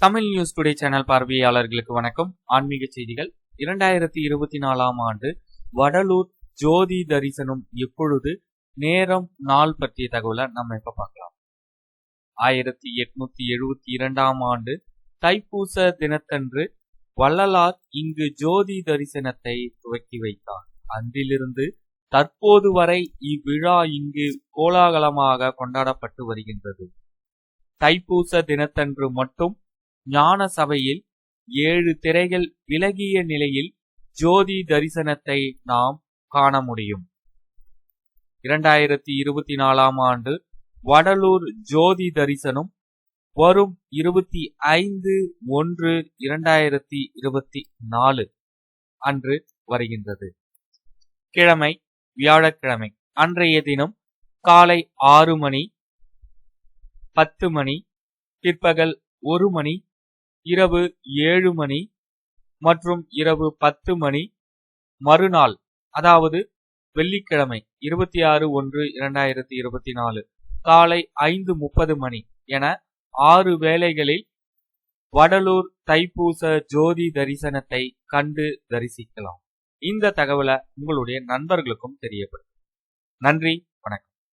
Tamil news today channel பார்வையாளர்களுக்கு வணக்கம். ஆன்மீக செய்திகள். இரண்டாயிரத்தி இருபத்தி நாலாம் ஆண்டு வடலூர் ஜோதி தரிசனம் எப்பொழுது நேரம் நாள் பற்றிய தகவலை நம்ம இப்ப பார்க்கலாம். ஆயிரத்தி எட்நூத்தி எழுபத்தி இரண்டாம் ஆண்டு தைப்பூச தினத்தன்று வள்ளலார் இங்கு ஜோதி தரிசனத்தை துவக்கி வைத்தார். அன்றிலிருந்து தற்போது வரை இவ்விழா இங்கு கோலாகலமாக கொண்டாடப்பட்டு வருகின்றது. தைப்பூச தினத்தன்று மட்டும் ஞான சபையில் ஏழு திரைகள் விலகிய நிலையில் ஜோதி தரிசனத்தை நாம் காண முடியும். இரண்டாயிரத்தி இருபத்தி நாலாம் ஆண்டு வடலூர் ஜோதி தரிசனம் வரும் இருபத்தி ஐந்து ஒன்று இரண்டாயிரத்தி இருபத்தி நாலு அன்று வருகின்றது. கிழமை வியாழக்கிழமை. அன்றைய தினம் காலை ஆறு மணி பத்து மணி பிற்பகல் ஒரு மணி இரவு ஏழு மணி மற்றும் இரவு பத்து மணி மறுநாள் அதாவது வெள்ளிக்கிழமை இருபத்தி ஆறு ஒன்று இரண்டாயிரத்தி இருபத்தி நாலு காலை ஐந்து முப்பது மணி என ஆறு வேளைகளில் வடலூர் தைப்பூச ஜோதி தரிசனத்தை கண்டு தரிசிக்கலாம். இந்த தகவலை உங்களுடைய நண்பர்களுக்கும் தெரியப்படும் நன்றி.